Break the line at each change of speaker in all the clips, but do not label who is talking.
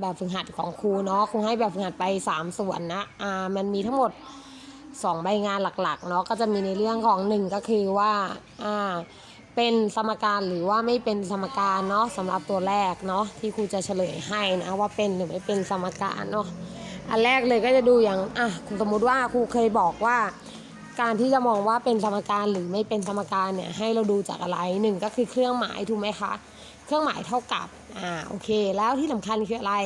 แบบฝึกหัดของครูเนาะครูให้แบบฝึกหัดไป 3 ส่วนนะอ่ามันมีทั้งหมด 2 ใบงานหลักๆเนาะก็จะมีในเรื่องของ 1 ก็คือว่าอ่าเป็นสมการหรือว่าไม่เป็นสมการเนาะสำหรับตัวแรกเนาะที่ครูจะเฉลยให้นะว่าเป็นหรือไม่เป็นสมการเนาะอันแรกเลยก็จะดูอย่างอะสมมติว่าครูเคยบอกว่า การที่จะมองว่าเป็นสมการหรือไม่เป็นสมการเนี่ยให้เราดูจากอะไรหนึ่งก็คือเครื่องหมายถูกไหมคะ เครื่องหมายเท่ากับอ่าโอเค แล้วที่สำคัญคืออะไร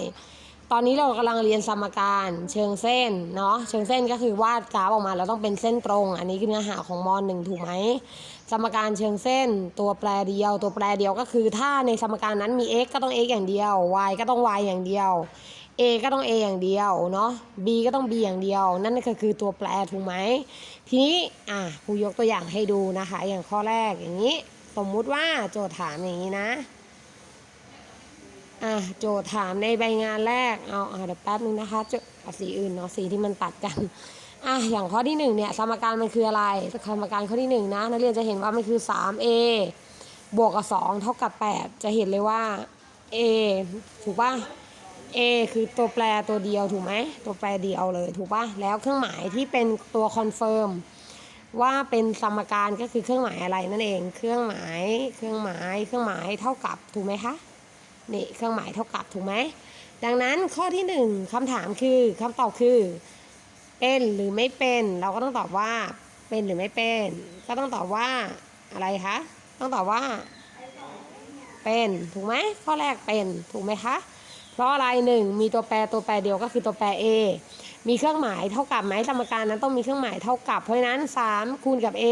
ตอนนี้เรากำลังเรียนสมการเชิงเส้นเนาะเชิงเส้นก็คือวาดกราฟออกมาแล้วต้องเป็นเส้นตรง อันนี้คือเนื้อหาของมหนึ่งถูกไหมสมการเชิงเส้น ตัวแปรเดียว ตัวแปรเดียวก็คือ ถ้าในสมการนั้นมี x ก็ต้อง x อย่างเดียว y ก็ต้อง y อย่างเดียว a ก็ต้อง a อย่างเดียวเนาะ b ก็ต้อง b อย่างเดียว นั่นก็คือตัวแปรถูกไหมทีนี้อะครูยกตัวอย่างให้ดูนะคะ อย่างข้อแรกอย่างนี้ สมมุติว่าโจทย์ถามอย่างนี้นะ อะโจทย์ถามในใบงานแรก เอาเอาเดี๋ยวแป๊บนึงนะคะจะเอาสีอื่นเนาะสีที่มันตัดกันอะอย่างข้อที่หนึ่งเนี่ยสมการมันคืออะไรสมการข้อที่หนึ่งนะนักเรียนจะเห็นว่ามันคือ 3a บวกกับ 2 เท่ากับ 8 จะเห็นเลยว่า a ถูกป่ะ a คือตัวแปรตัวเดียวถูกไหมตัวแปรเดียวเลยถูกป่ะแล้วเครื่องหมายที่เป็นตัวคอนเฟิร์มว่าเป็นสมการก็คือเครื่องหมายอะไรนั่นเอง เครื่องหมาย เครื่องหมาย เครื่องหมายเท่ากับถูกไหมคะ นี่เครื่องหมายเท่ากับถูกไหมดังนั้นข้อที่หนึ่งคำถามคือคำตอบคือ เป็นหรือไม่เป็น เราก็ต้องตอบว่าเป็นหรือไม่เป็น ก็ต้องตอบว่าอะไรคะต้องตอบว่า เป็นถูกไหมข้อแรกเป็นถูกไหมคะเพราะอะไรหนึ่งมีตัวแปรตัวแปรเดียวก็คือตัวแปร a มีเครื่องหมายเท่ากับไหมสมการนั้นต้องมีเครื่องหมายเท่ากับเพราะนั้น 3 คูณกับ a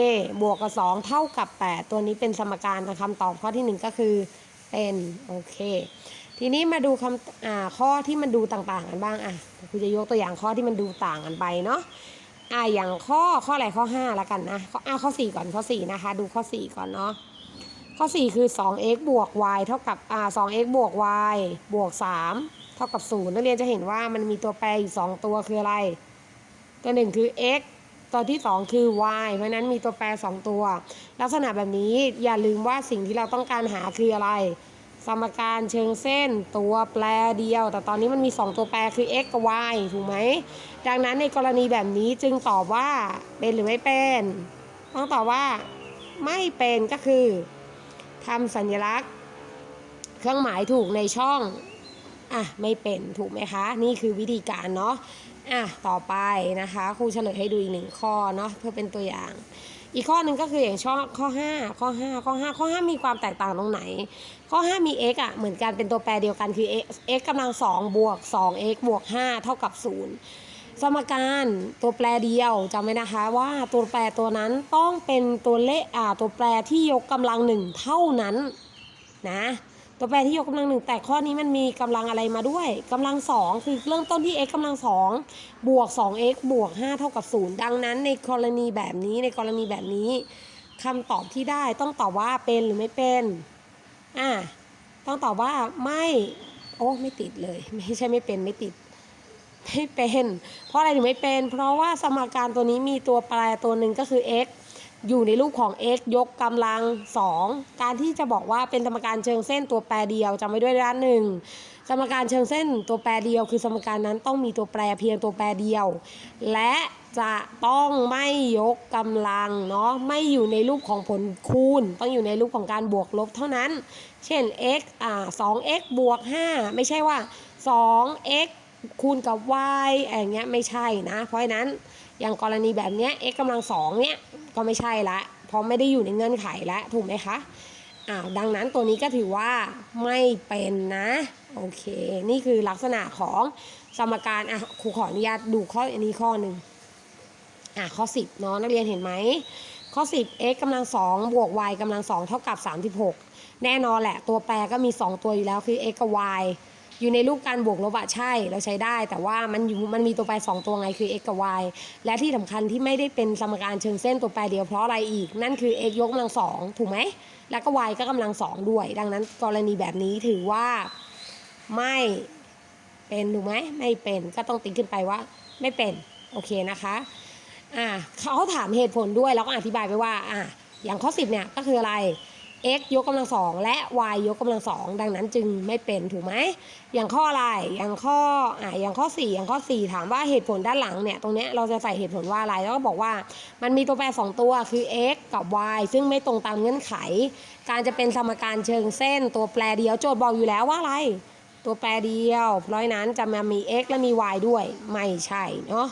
บวกกับ 2 เท่ากับ 8 ตัวนี้เป็นสมการคำตอบข้อที่หนึ่งก็คือ เป็นโอเค ทีนี้มาดูคำอ่าข้อที่มันดูต่างๆกันบ้างอะครูจะยกตัวอย่างข้อที่มันดูต่างกันไปเนาะอ่าอย่างข้อข้ออะไรข้อ5ละกันนะข้ออ่าข้อ 4 ก่อนข้อ 4 นะคะ ดูข้อ 4 ก่อนเนาะข้อ 4 คือ 2x บวก y เท่ากับอ่า 2x บวก y บวก 3 เท่ากับ 0 นักเรียนจะเห็นว่ามันมีตัวแปรอยู่ 2 ตัวคืออะไร ตัวหนึ่งคือ x ตัวที่ 2 คือ y เพราะนั้นมีตัวแปร 2 ตัว ลักษณะแบบนี้อย่าลืมว่าสิ่งที่เราต้องการหาคืออะไร สมการเชิงเส้นตัวแปรเดียว แต่ตอนนี้มันมี 2 ตัวแปรคือ x กับ y ถูกไหม ดังนั้นในกรณีแบบนี้จึงตอบว่าเป็นหรือไม่เป็น ต้องตอบว่าไม่เป็นก็คือทำสัญลักษณ์ เครื่องหมายถูกในช่องอะไม่เป็นถูกไหมคะ นี่คือวิธีการเนาะ อะต่อไปนะคะครูเฉลยให้ดูอีกหนึ่งข้อเนาะเพื่อเป็นตัวอย่าง อีกข้อหนึ่งก็คืออย่างช่อข้อ 5 ข้อ 5 ข้อ 5 ข้อ 5 มีความแตกต่างตรงไหน ข้อ 5 มี x อะเหมือนกันเป็นตัวแปรเดียวกันคือ x x กำลัง2บวก 2x บวก 5 เท่ากับ 0 สมการตัวแปรเดียวจำไว้นะคะว่าตัวแปรตัวนั้นต้องเป็นตัวเลขอ่าตัวแปรที่ยกกำลังหนึ่งเท่านั้นนะ ตัวแปรที่ยกกำลังหนึ่งแต่ข้อนี้มันมีกำลังอะไรมาด้วยกำลังสองคือเริ่มต้นที่ x กำลังสองบวก 2x บวก 5 เท่ากับ 0 ดังนั้นในกรณีแบบนี้ในกรณีแบบนี้คำตอบที่ได้ต้องตอบว่าเป็นหรือไม่เป็นอ่าต้องตอบว่าไม่โอ้ไม่ติดเลย ไม่ใช่ไม่เป็นไม่ติดไม่เป็น เพราะอะไรถึงไม่เป็น เพราะว่าสมการตัวนี้มีตัวแปรตัวหนึ่งก็คือ x อยู่ในรูปของ x ยกกำลัง 2 การที่จะบอกว่าเป็นสมการเชิงเส้นตัวแปรเดียวจำไว้ด้วยด้านหนึ่งสมการเชิงเส้นตัวแปรเดียว คือสมการนั้นต้องมีตัวแปรเพียงตัวแปรเดียว และจะต้องไม่ยกกำลังเนาะไม่อยู่ในรูปของผลคูณ ต้องอยู่ในรูปของการบวกลบเท่านั้น เช่น x อ่า 2x บวก 5 ไม่ใช่ว่า 2x คูณกับ y อย่างเงี้ยไม่ใช่นะ เพราะฉะนั้นอย่างกรณีแบบเนี้ย x กำลังสองเนี้ย ก็ไม่ใช่ละเพราะไม่ได้อยู่ในเงื่อนไขแล้วถูกไหมคะอ้าวดังนั้นตัวนี้ก็ถือว่าไม่เป็นนะโอเค นี่คือลักษณะของสมการอะครูขออนุญาตดูข้ออันนี้ข้อหนึ่งอะข้อ 10เนาะนักเรียนเห็นไหมข้อ 10 x กำลัง2บวก y กำลัง2เท่ากับ 36 แน่นอนแหละตัวแปรก็มี 2 ตัวอยู่แล้วคือ x กับ y อยู่ในรูปการบวกลบอะใช่เราใช้ได้ แต่ว่ามันอยู่มันมีตัวแปร2ตัวไงคือ x กับ y และที่สำคัญที่ไม่ได้เป็นสมการเชิงเส้นตัวแปรเดียวเพราะอะไรอีก นั่นคือ x ยกกำลังสองถูกไหมแล้วก็ y ก็กำลังสองด้วย ดังนั้นกรณีแบบนี้ถือว่าไม่เป็นถูกไหมไม่เป็นก็ต้องติ๊กขึ้นไปว่าไม่เป็นโอเคนะคะอ่าเขาถามเหตุผลด้วยแล้วก็อธิบายไปว่าอ่าอย่างข้อ 10เนี่ยก็คืออะไร x ยกกำลังสองและ y ยกกำลังสองดังนั้นจึงไม่เป็นถูกไหมอย่างข้ออะไรอย่างข้ออ่าอย่างข้อ 4 อย่างข้อ 4 ถามว่าเหตุผลด้านหลังเนี่ยตรงเนี้ยเราจะใส่เหตุผลว่าอะไรแล้วก็บอกว่ามันมีตัวแปรสองตัวคือ x กับ y ซึ่งไม่ตรงตามเงื่อนไข การจะเป็นสมการเชิงเส้น ตัวแปรเดียวโจทย์บอกอยู่แล้วว่าอะไร ตัวแปรเดียวเพราะนั้นจะมามี x และมี y ด้วยไม่ใช่เนาะ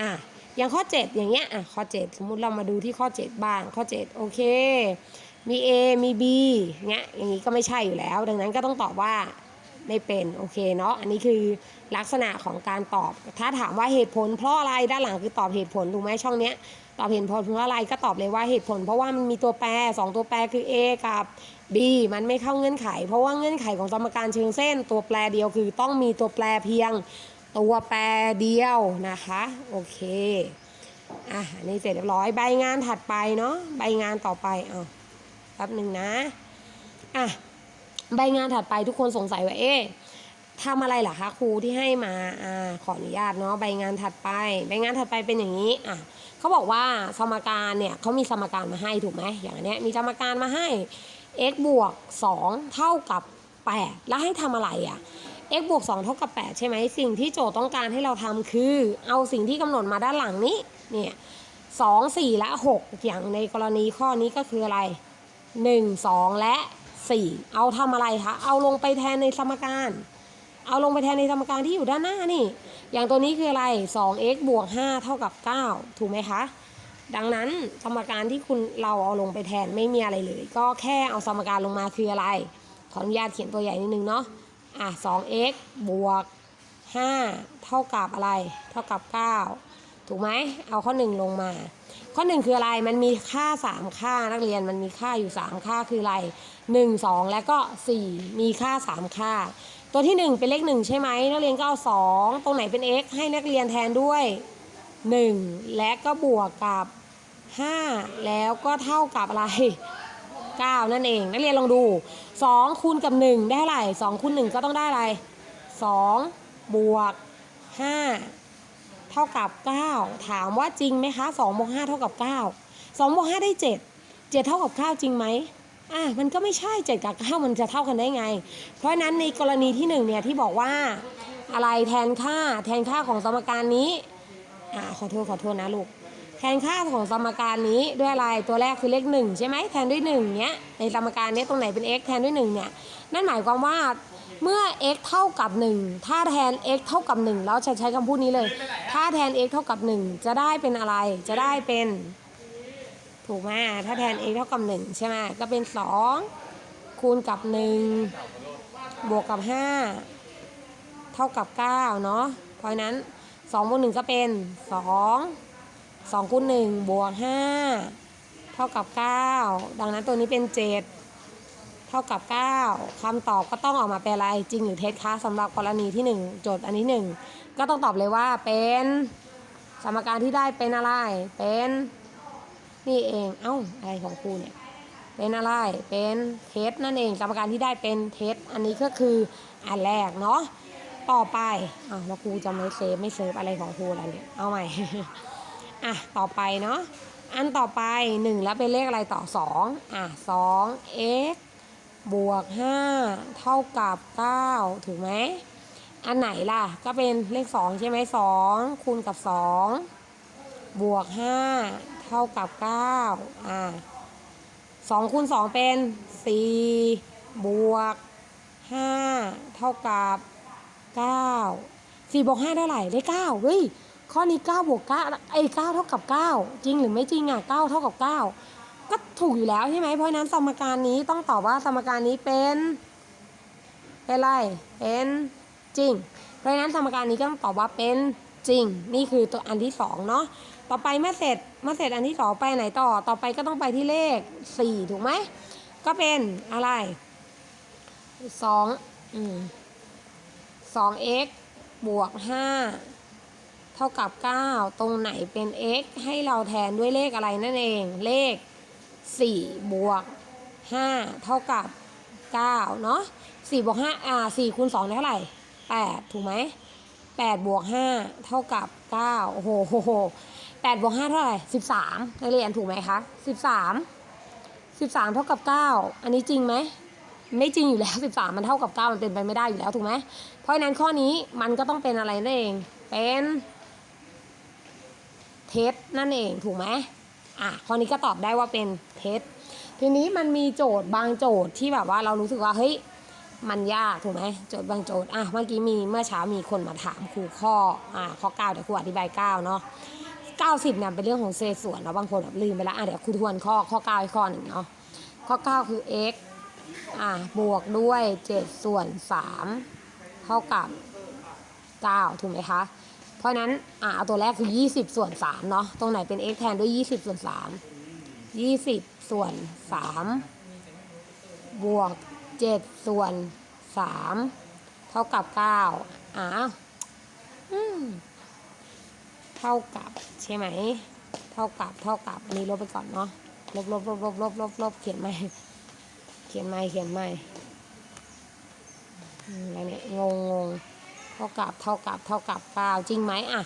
อะอย่างข้อ 7 อย่างเงี้ยอะข้อ 7 สมมุติเรามาดูที่ข้อ 7 บ้างข้อ 7 โอเค มี A มี B เงี้ยอย่างนี้ก็ไม่ใช่อยู่แล้ว ดังนั้นก็ต้องตอบว่าไม่เป็นโอเคเนาะอันนี้คือลักษณะของการตอบ ถ้าถามว่าเหตุผลเพราะอะไรด้านหลังคือตอบเหตุผลถูกไหมช่องเนี้ยตอบเหตุผลเพราะอะไรก็ตอบเลยว่าเหตุผล เพราะว่ามันมีตัวแปรสองตัวแปรคือ A กับ B มันไม่เข้าเงื่อนไข เพราะว่าเงื่อนไขของสมการเชิงเส้น ตัวแปรเดียวคือต้องมีตัวแปรเพียงตัวแปรเดียวนะคะโอเคอะอันนี้เสร็จเรียบร้อยใบงานถัดไปเนาะใบงานต่อไปเอา แป๊บหนึ่งนะอะใบงานถัดไปทุกคนสงสัยว่าเอ๊ะทำอะไรเหรอคะครูที่ให้มาอ่าขออนุญาตเนาะใบงานถัดไป ใบงานถัดไปเป็นอย่างนี้อะเขาบอกว่าสมการเนี่ยเขามีสมการมาให้ถูกไหมอย่างนเนี้ยมีสมการมาให้ x บวก 2 เท่ากับ 8 แล้วให้ทำอะไรอะ x บวก 2 เท่ากับ 8 ใช่ไหมสิ่งที่โจทย์ต้องการให้เราทำคือ เอาสิ่งที่กำหนดมาด้านหลังนี้เนี่ย2 4และ 6 อย่างในกรณีข้อนี้ก็คืออะไร 1 2 และ 4 เอาทำอะไรคะ เอาลงไปแทนในสมการ เอาลงไปแทนในสมการที่อยู่ด้านหน้านี่ อย่างตัวนี้คืออะไร 2x บวก 5 เท่ากับ 9 ถูกไหมคะ ดังนั้นสมการที่คุณเราเอาลงไปแทนไม่มีอะไรเลย ก็แค่เอาสมการลงมาคืออะไร ขออนุญาตเขียนตัวใหญ่นิดนึงเนาะ อะ 2x บวก 5 เท่ากับอะไร เท่ากับ 9 ถูกไหม เอาข้อ 1 ลงมา ข้อ 1 คืออะไรมันมีค่า 3 ค่านักเรียนมันมีค่าอยู่ 3 ค่าคืออะไร 1 2 และก็ 4 มีค่า 3 ค่า ตัวที่ 1 เป็นเลข 1 ใช่ไหมนักเรียนก็เอา 2 ตรงไหนเป็น x ให้นักเรียนแทนด้วย 1 และก็บวกกับ 5 แล้วก็เท่ากับอะไร 9 นั่นเอง นักเรียนลองดู 2 คูณกับ 1 ได้เท่าไหร่2คูณ1ก็ต้องได้อะไร 2 บวก 5 เท่ากับ 9 ถามว่าจริงไหมคะ2บวก5เท่ากับ 9 2บวก5ได้ 7 7 เท่ากับ 9 จริงไหมอะมันก็ไม่ใช่ 7 กับ 9 มันจะเท่ากันได้ไง เพราะนั้นในกรณีที่1เนี่ยที่บอกว่าอะไรแทนค่าแทนค่าของสมการนี้อ่าขอโทษขอโทษนะลูกแทนค่าของสมการนี้ด้วยอะไรตัวแรกคือเลขหนึ่งใช่ไหมแทนด้วยหนึ่งเนี้ยในสมการนี้ตรงไหนเป็น x แทนด้วยหนึ่งเนี่ยนั่นหมายความว่า เมื่อ x เท่ากับ 1 ถ้าแทน x เท่ากับ 1 แล้วจะใช้คำพูดนี้เลย ถ้าแทน x เท่ากับ 1 จะได้เป็นอะไร จะได้เป็น ถูกไหมถ้าแทน x เท่ากับ 1 ใช่ไหมก็เป็น 2 คูณกับ 1 บวกกับ 5 เท่ากับ 9 เนาะเพราะนั้น2บวก1ก็เป็น 2 2คูณ1บวก5เท่ากับ 9 ดังนั้นตัวนี้เป็น 7 ท่ากับ 9คำตอบก็ต้องออกมาเป็นอะไรจริงหรือเท็จคะสำหรับกรณีที่ 1 โจทย์อันที่1ก็ต้องตอบเลยว่าเป็นสมการที่ได้เป็นอะไร เป็นนี่เองเอ้าอะไรของครูเนี่ยเป็นอะไรเป็นเท็จนั่นเองสมการที่ได้เป็นเท็จอันนี้ก็คืออันแรกเนาะต่อไปอ้าวแล้วครูจะไม่เซฟไม่เซฟอะไรของครูแล้วเนี่ยเอาใหม่อะต่อไปเนาะอันต่อไป 1 แล้วเป็นเลขอะไรต่อ 2 อะ2 x บวก 5 เท่ากับ 9 ถูกไหม อันไหนล่ะ ก็เป็นเลข 2 ใช่ไหม2คูณกับ 2 บวก 5 เท่ากับ 9 อะ2คูณ 2 เป็น 4 บวก 5 เท่ากับ 9 4บวก5ได้เท่าไหร่ได้9เฮ้ยข้อนี้9บวก9ไอ้9เท่ากับ 9 จริงหรือไม่จริงอะ9เท่ากับ 9 ก็ถูกอยู่แล้วใช่ไหมเพราะนั้นสมการนี้ต้องตอบว่าสมการนี้เป็นเป็นอะไรเป็นจริง เพราะนั้นสมการนี้ก็ต้องตอบว่าเป็นจริง นี่คือตัวอันที่สองเนาะต่อไปเมื่อเสร็จเมื่อเสร็จอันที่สองไปไหนต่อต่อไปก็ต้องไปที่เลข 4 ถูกไหมก็เป็นอะไร2อืม 2x บวก 5 เท่ากับ 9 ตรงไหนเป็น x ให้เราแทนด้วยเลขอะไรนั่นเอง เลข 4 บวก 5 เท่ากับ 9 เนาะ4บวก5อ่า4คูณ2ได้เท่าไหร่ 8 ถูกไหม8บวก5เท่ากับ 9 โอ้โหโหโห8บวก5เท่าไหร่ 13นักเรียนถูกไหมคะ 13สิบสามเท่ากับเก้าอันนี้จริงไหมไม่จริงอยู่แล้วสิบสามมันเท่ากับเก้ามันเป็นไปไม่ได้อยู่แล้วถูกไหมเพราะฉะนั้นข้อนี้มันก็ต้องเป็นอะไรนั่นเอง เป็นเท็จนั่นเองถูกไหม อะข้อนี้ก็ตอบได้ว่าเป็นเท็จทีนี้มันมีโจทย์บางโจทย์ที่แบบว่าเรารู้สึกว่าเฮ้ยมันยากถูกไหมโจทย์บางโจทย์อะเมื่อกี้มีเมื่อเช้ามีคนมาถามครูข้ออ่าข้อเก้าเดี๋ยวครูอธิบายเก้าเนาะเก้าสิบเนี่ยเป็นเรื่องของเศษส่วนเนาบางคนแบบลืมไปแล้วอะเดี๋ยวครูทวนข้อข้อเก้าอีกข้อหนึ่งเนาะข้อเก้าคือ x อะบวกด้วยเจ็ดส่วนสามเท่ากับเก้าถูกไหมคะ เพราะนั้นอะเอาตัวแรกคือ 20 ส่วน3เนาะตรงไหนเป็น x แทนด้วย 20 ส่วน 3 20 ส่วน 3 บวก 7 ส่วน 3 เท่ากับ 9อะอืมเท่ากับใช่ไหม เท่ากับเท่ากับอันนี้ลบไปก่อนเนาะลบลบลบลบลบลบลบเขียนใหม่ เขียนใหม่เขียนใหม่อะไรเนี่ยงงง เท่ากับเท่ากับเท่ากับ9จริงไหมอะ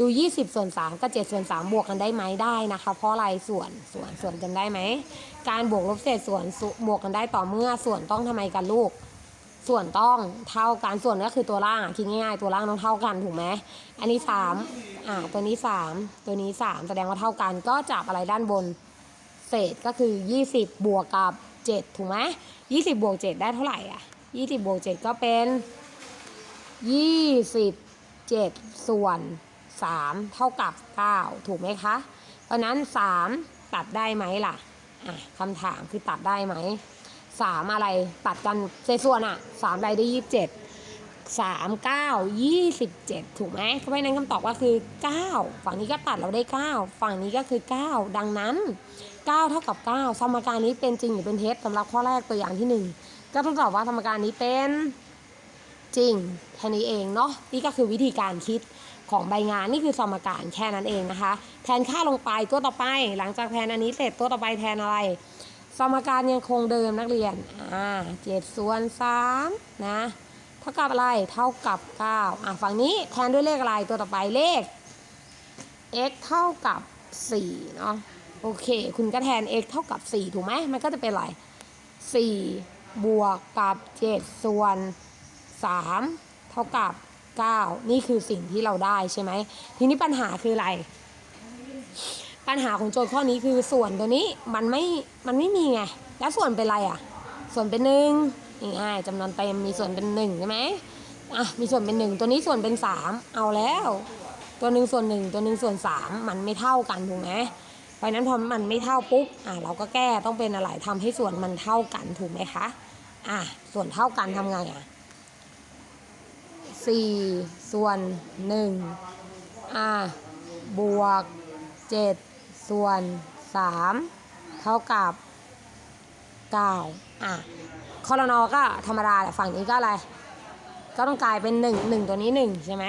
ดู 20 ส่วน 3 กับ 7 ส่วน 3 บวกกันได้ไหมได้นะคะ เพราะอะไรส่วนส่วนส่วนกันได้ไหม การบวกลบเศษส่วนบวกกันได้ต่อเมื่อส่วนต้องทำไมกันลูก ส่วนต้องเท่ากันส่วนก็คือตัวล่างคิดง่ายๆตัวล่างต้องเท่ากันถูกไหมอันนี้3อ่าตัวนี้ 3 ตัวนี้ 3 แสดงว่าเท่ากันก็จับอะไรด้านบนเศษก็คือ 20 บวกกับ 7 ถูกไหม20 บวก 7 ได้เท่าไหร่อะ 20 บวก 7 ก็เป็น ยี่สิบเจ็ดส่วนสามเท่ากับเก้าถูกไหมคะเพราะนั้นสามตัดได้ไหมล่ะอะคำถามคือตัดได้ไหมสามอะไรตัดกันเศษส่วนอะสามใดได้ยี่สิบเจ็ดสามเก้ายี่สิบเจ็ดถูกไหมเพราะฉะนั้นคำตอบก็คือเก้าฝั่งนี้ก็ตัดเราได้เก้าฝั่งนี้ก็คือเก้าดังนั้นเก้าเท่ากับเก้าสมการนี้เป็นจริงหรือเป็นเท็จสำหรับข้อแรกตัวอย่างที่หนึ่งก็ต้องตอบว่าสมการนี้เป็น จริงแค่นี้เองเนาะนี่ก็คือวิธีการคิดของใบงานนี่คือสมการแค่นั้นเองนะคะ แทนค่าลงไปตัวต่อไป หลังจากแทนอันนี้เสร็จตัวต่อไปแทนอะไร สมการยังคงเดิมนักเรียนอ่าเจ็ดส่วนสามนะเท่ากับอะไรเท่ากับเก้าอะฝั่งนี้แทนด้วยเลขอะไรตัวต่อไปเลข x เท่ากับสี่เนาะโอเค คุณก็แทน x เท่ากับสี่ถูกไหมมันก็จะเป็นอะไรสี่บวกกับเจ็ดส่วน 3 เท่ากับ 9 นี่คือสิ่งที่เราได้ใช่ไหม ทีนี้ปัญหาคืออะไร ปัญหาของโจทย์ข้อนี้คือส่วนตัวนี้มันไม่ มันไม่มีไง แล้วส่วนเป็นอะไรอะ ส่วนเป็นหนึ่งง่ายจำนวนเต็มมีส่วนเป็นหนึ่งใช่ไหมอะมีส่วนเป็นหนึ่งตัวนี้ส่วนเป็นสามเอาแล้ว ตัวหนึ่งส่วนหนึ่งตัวหนึ่งส่วนสามมันไม่เท่ากันถูกไหมเพราะฉะนั้นพอมันไม่เท่าปุ๊บอะเราก็แก้ต้องเป็นอะไรทำให้ส่วนมันเท่ากันถูกไหมคะอะส่วนเท่ากันทำไงอะ สี่ส่วนหนึ่งอะบวกเจ็ดส่วนสามเท่ากับเก้าอะคอรนอก็ธรรมดาแหละฝั่งนี้ก็อะไร ก็ต้องกลายเป็นหนึ่งหนึ่งตัวนี้หนึ่งใช่ไหม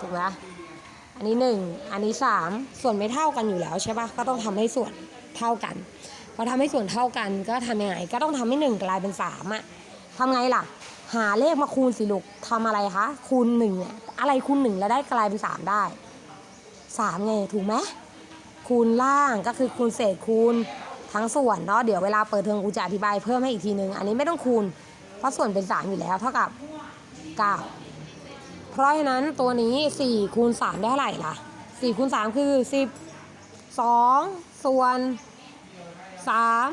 ถูกไหมอันนี้หนึ่งอันนี้สามส่วนไม่เท่ากันอยู่แล้วใช่ปะก็ต้องทำให้ส่วนเท่ากันพอทำให้ส่วนเท่ากันก็ทำยังไง ก็ต้องทำให้หนึ่งกลายเป็นสามอะทำไงล่ะ หาเลขมาคูณสิลูกทำอะไรคะ คูณหนึ่งอะอะไรคูณหนึ่งแล้วได้กลายเป็นสามได้สามไงถูกไหมคูณล่างก็คือคูณเศษคูณทั้งส่วนเนาะเดี๋ยวเวลาเปิดเทอมกูจะอธิบายเพิ่มให้อีกทีนึง อันนี้ไม่ต้องคูณ เพราะส่วนเป็นสามอยู่แล้ว เท่ากับเก้าเพราะฉะนั้นตัวนี้สี่คูณสามได้เท่าไหร่ล่ะสี่คูณสามคือสิบสองส่วนสาม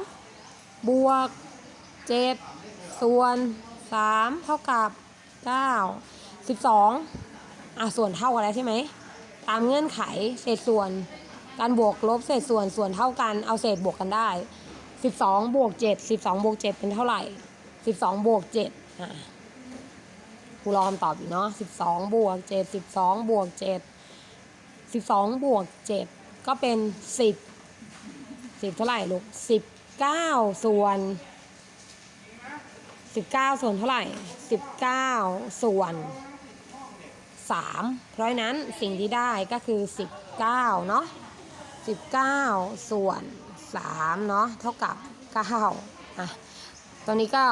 บวกเจ็ดส่วน สามเท่ากับเก้าสิบสองอะส่วนเท่ากันแล้วใช่ไหมตามเงื่อนไขเศษส่วน การบวกลบเศษส่วนส่วนเท่ากันเอาเศษบวกกันได้สิบสองบวกเจ็ดสิบสองบวกเจ็ดเป็นเท่าไหร่สิบสองบวกเจ็ดอะครูรอคำตอบอยู่เนาะสิบสองบวกเจ็ดสิบสองบวกเจ็ดสิบสองบวกเจ็ดก็เป็นสิบสิบเท่าไหร่ลูกสิบเก้าส่วน 19ส่วนเท่าไหร่19ส่วน3เพราะนั้นสิ่งที่ได้ก็คือ19เก้าเนาะ19ส่วน3เนาะเท่ากับ9อะตัวนี้ก็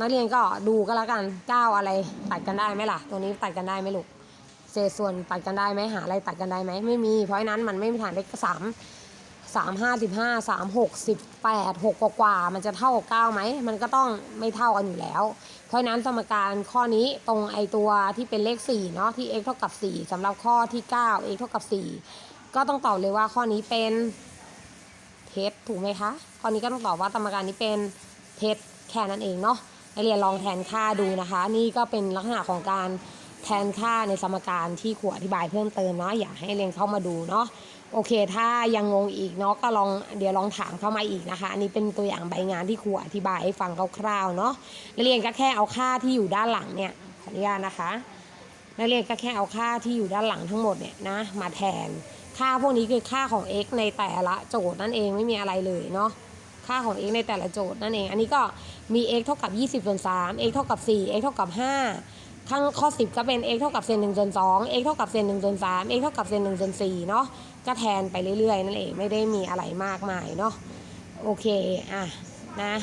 นักเรียนก็ดูก็แล้วกัน9อะไรตัดกันได้ไหมล่ะตัวนี้ตัดกันได้ไหมลูกเศษส่วนตัดกันได้ไหมหาอะไรตัดกันได้ไหมไม่มี เพราะนั้นมันไม่มีทางเลขสาม สามห้าสิบห้าสามหกสิบแปดหกกว่ามันจะเท่ากับเก้าไหมมันก็ต้องไม่เท่ากันอยู่แล้ว เพราะนั้นสมการข้อนี้ตรงไอตัวที่เป็นเลข4เนาะที่ x เท่ากับ4สำหรับข้อที่9 x เท่ากับ4ก็ต้องตอบเลยว่าข้อนี้เป็นเท็จถูกไหมคะข้อนี้ก็ต้องตอบว่าสมการนี้เป็นเท็จแค่นั้นเองเนาะนักเรียนลองแทนค่าดูนะคะ นี่ก็เป็นลักษณะของการแทนค่าในสมการที่ครูอธิบายเพิ่มเติมเนาะอยากให้เรียนเข้ามาดูเนาะ โอเค ถ้ายังงงอีกเนาะก็ลองเดี๋ยวลองถามเข้ามาอีกนะคะ อันนี้เป็นตัวอย่างใบงานที่ครูอธิบายให้ฟังคร่าวๆเนาะนักเรียนก็แค่เอาค่าที่อยู่ด้านหลังเนี่ยขออนุญาตนะคะนักเรียนก็แค่เอาค่าที่อยู่ด้านหลังทั้งหมดเนี่ยนะมาแทน ค่าพวกนี้คือค่าของ x ในแต่ละโจทย์นั่นเองไม่มีอะไรเลยเนาะค่าของ x ในแต่ละโจทย์นั่นเอง อันนี้ก็มี x เท่ากับ 20ส่วน3 x เท่ากับ 4 x เท่ากับ 5 ข้างข้อ 10 ก็เป็น x เท่ากับเศษ1ส่วน2 x เท่ากับเศษ1ส่วน3 x เท่ากับเศษ1ส่วน4เนาะ ก็แทนไปเรื่อยๆ นั่นเองไม่ได้มีอะไรมากมายเนาะโอเคอะนะ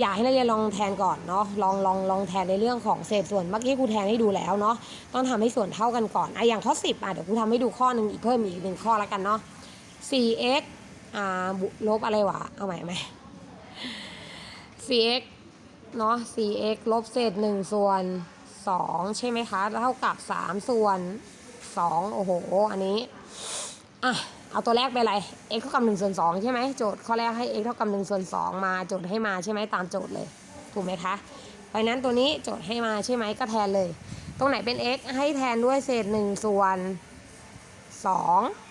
อยากให้นักเรียนลองแทนก่อนเนาะลองลองลองแทนในเรื่องของเศษส่วนเมื่อกี้ครูแทนให้ดูแล้วเนาะต้องทำให้ส่วนเท่ากันก่อนอะอย่างข้อ10อะเดี๋ยวครูทำให้ดูข้อหนึ่งอีกเพิ่มอีกหนึ่งข้อแล้วกันเนาะ 4x อ่าลบอะไรวะเอาใหม่ไหม 4x เนาะ 4x ลบเศษ1ส่วน2ใช่ไหมคะเท่ากับ 3 ส่วน2โอ้โห อันนี้ อะเอาตัวแรกไปอะไร x เท่ากับ1ส่วน2ใช่ไหมโจทย์ข้อแรกให้ x เท่ากับ1ส่วน2มาโจทย์ให้มาใช่ไหมตามโจทย์เลยถูกไหมคะเพราะฉะนั้นตัวนี้โจทย์ให้มาใช่ไหมก็แทนเลย ตรงไหนเป็น x ให้แทนด้วยเศษ1ส่วน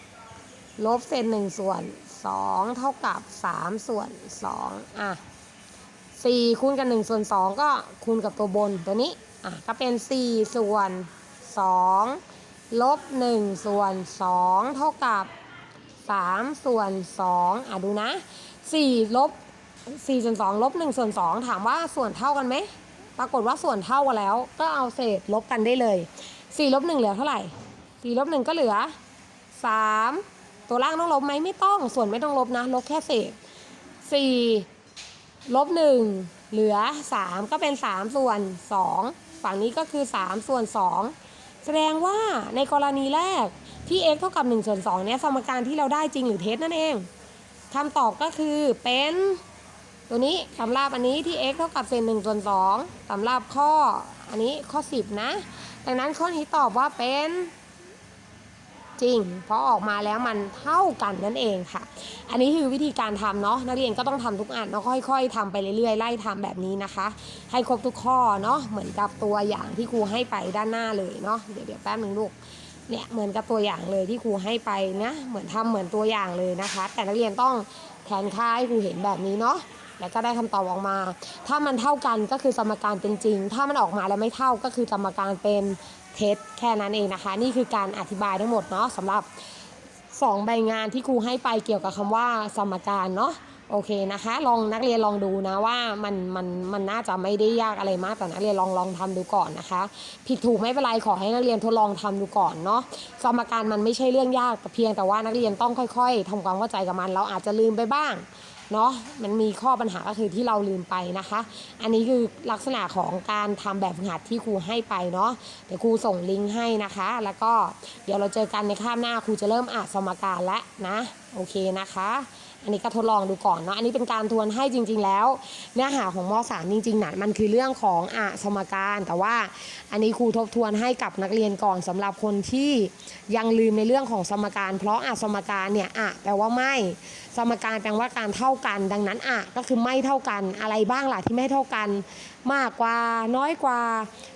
2 ลบเศษ1ส่วน 2 เท่ากับ 3 ส่วน 2 อะ 4 คูณกับ1ส่วน 2 ก็คูณกับตัวบนตัวนี้อะก็เป็น 4 ส่วน 2 ลบ1ส่วน2เท่ากับ3ส่วน2อะดูนะ4ลบ4ส่วน2ลบ1ส่วน2ถามว่าส่วนเท่ากันไหมปรากฏว่าส่วนเท่ากันแล้ว ก็เอาเศษลบกันได้เลย4ลบ1เหลือเท่าไหร่4ลบ1ก็เหลือ 3 ตัวล่างต้องลบไหมไม่ต้อง ส่วนไม่ต้องลบนะ ลบแค่เศษ4ลบ1เหลือ 3 ก็เป็น 3 ส่วน 2 ฝั่งนี้ก็คือ 3 ส่วน 2 แสดงว่าในกรณีแรกที่ x เท่ากับ1ส่วน2เนี่ยสมการที่เราได้จริงหรือเท็จนั่นเองคำตอบก็คือเป็นตัวนี้สำหรับอันนี้ที่ x เท่ากับเศษ1ส่วน2สำหรับข้ออันนี้ข้อ 10 นะ ดังนั้นข้อนี้ตอบว่าเป็น จริง เพราะออกมาแล้วมันเท่ากันนั่นเองค่ะ อันนี้คือวิธีการทำเนาะนักเรียนก็ต้องทำทุกอันเนาะค่อย ๆทำไปเรื่อยๆไล่ทำแบบนี้นะคะ ให้ครบทุกข้อเนาะเหมือนกับตัวอย่างที่ครูให้ไปด้านหน้าเลยเนาะเดี๋ยวเดี๋ยวแป๊บนึงลูกเนี่ยเหมือนกับตัวอย่างเลยที่ครูให้ไปนะเหมือนทำเหมือนตัวอย่างเลยนะคะ แต่นักเรียนต้องแทนค่าให้ครูเห็นแบบนี้เนาะแล้วก็ได้คำตอบออกมา ถ้ามันเท่ากันก็คือสมการเป็นจริง ถ้ามันออกมาแล้วไม่เท่าก็คือสมการเป็น เท็จแค่นั้นเองนะคะ นี่คือการอธิบายทั้งหมดเนาะสำหรับสองใบงานที่ครูให้ไปเกี่ยวกับคำว่าสมการเนาะโอเคนะคะ ลองนักเรียนลองดูนะว่ามันมันมันน่าจะไม่ได้ยากอะไรมากแต่นักเรียนลองลองทำดูก่อนนะคะ ผิดถูกไม่เป็นไรขอให้นักเรียนทดลองทำดูก่อนเนาะสมการมันไม่ใช่เรื่องยากแต่เพียงแต่ว่านักเรียนต้องค่อย ๆทำความเข้าใจกับมัน เราอาจจะลืมไปบ้าง เนาะมันมีข้อปัญหาก็คือที่เราลืมไปนะคะ อันนี้คือลักษณะของการทำแบบฝึกหัดที่ครูให้ไปเนาะเดี๋ยวครูส่งลิงก์ให้นะคะ แล้วก็เดี๋ยวเราเจอกันในคาบหน้าครูจะเริ่มอ่านสมการแล้วนะโอเคนะคะ อันนี้ก็ทดลองดูก่อนเนาะอันนี้เป็นการทวนให้จริง ๆ แล้ว เนื้อหาของม .3 จริงๆนะมันคือเรื่องของอะสมการ แต่ว่าอันนี้ครูทบทวนให้กับนักเรียนก่อนสำหรับคนที่ยังลืมในเรื่องของสมการ เพราะอะสมการเนี่ยอะแปลว่าไม่ สมการแปลว่าการเท่ากัน ดังนั้นอะก็คือไม่เท่ากันอะไรบ้างล่ะที่ไม่เท่ากัน มากกว่าน้อยกว่า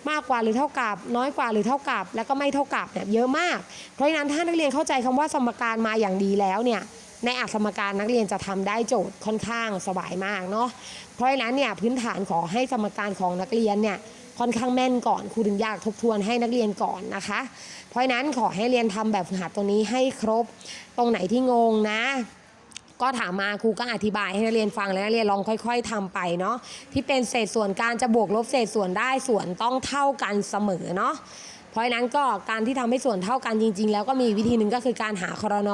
มากกว่าหรือเท่ากับ น้อยกว่าหรือเท่ากับ แล้วก็ไม่เท่ากับเนี่ยเยอะมาก เพราะฉะนั้นถ้านักเรียนเข้าใจคำว่าสมการมาอย่างดีแล้วเนี่ย ในอักสมการนักเรียนจะทำได้โจทย์ค่อนข้างสบายมากเนาะเพราะฉะนั้นเนี่ยพื้นฐานขอให้สมการของนักเรียนเนี่ยค่อนข้างแม่นก่อนครูถึงอยากทบทวนให้นักเรียนก่อนนะคะ เพราะฉะนั้นขอให้เรียนทำแบบฝึกหัดตรงนี้ให้ครบตรงไหนที่งงนะก็ถามมาครูก็อธิบายให้นักเรียนฟังแล้วนักเรียนลองค่อย ๆทำไปเนาะที่เป็นเศษส่วนการจะบวกลบเศษส่วนได้ส่วนต้องเท่ากันเสมอเนาะ เพราะฉะนั้นก็การที่ทำให้ส่วนเท่ากันจริง ๆ แล้วก็มีวิธีหนึ่งก็คือการหาครน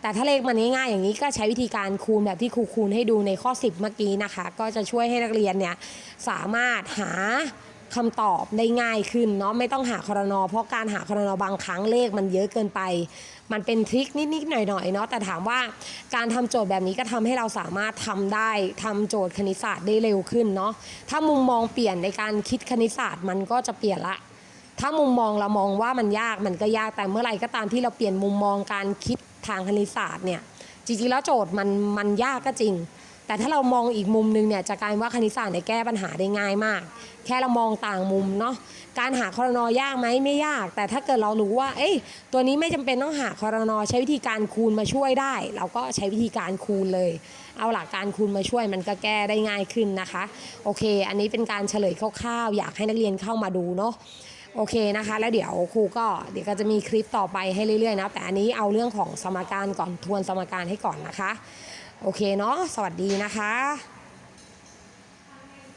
แต่ถ้าเลขมันง่ายๆอย่างนี้ก็ใช้วิธีการคูณแบบที่ครูคูณให้ดูในข้อ 10 เมื่อกี้นะคะ ก็จะช่วยให้นักเรียนเนี่ยสามารถหาคำตอบได้ง่ายขึ้นเนาะไม่ต้องหาครนอเพราะการหาครนอบางครั้งเลขมันเยอะเกินไป มันเป็นทริคนิดๆหน่อยๆเนาะแต่ถามว่าการทำโจทย์แบบนี้ก็ทำให้เราสามารถทำได้ทำโจทย์คณิตศาสตร์ได้เร็วขึ้นเนาะถ้ามุมมองเปลี่ยนในการคิดคณิตศาสตร์มันก็จะเปลี่ยนละ ถ้ามุมมองเรามองว่ามันยากมันก็ยากแต่เมื่อไหร่ก็ตามที่เราเปลี่ยนมุมมองการคิดทางคณิตศาสตร์เนี่ยจริงๆแล้วโจทย์มันมันยากก็จริง แต่ถ้าเรามองอีกมุมนึงเนี่ยจะกลายว่าคณิตศาสตร์เนี่ยแก้ปัญหาได้ง่ายมาก แค่เรามองต่างมุมเนาะการหาคอรนอยากไหมไม่ยาก แต่ถ้าเกิดเรารู้ว่า เอ้ยตัวนี้ไม่จำเป็นต้องหาคอรนอใช้วิธีการคูณมาช่วยได้ เราก็ใช้วิธีการคูณเลย เอาหลักการคูณมาช่วยมันก็แก้ได้ง่ายขึ้นนะคะ โอเค อันนี้เป็นการเฉลยคร่าวๆอยากให้นักเรียนเข้ามาดูเนาะ โอเคนะคะ แล้วเดี๋ยวครูก็เดี๋ยวก็จะมีคลิปต่อไปให้เรื่อยๆนะ แต่อันนี้เอาเรื่องของสมการก่อนทวนสมการให้ก่อนนะคะ โอเคเนาะสวัสดีนะคะ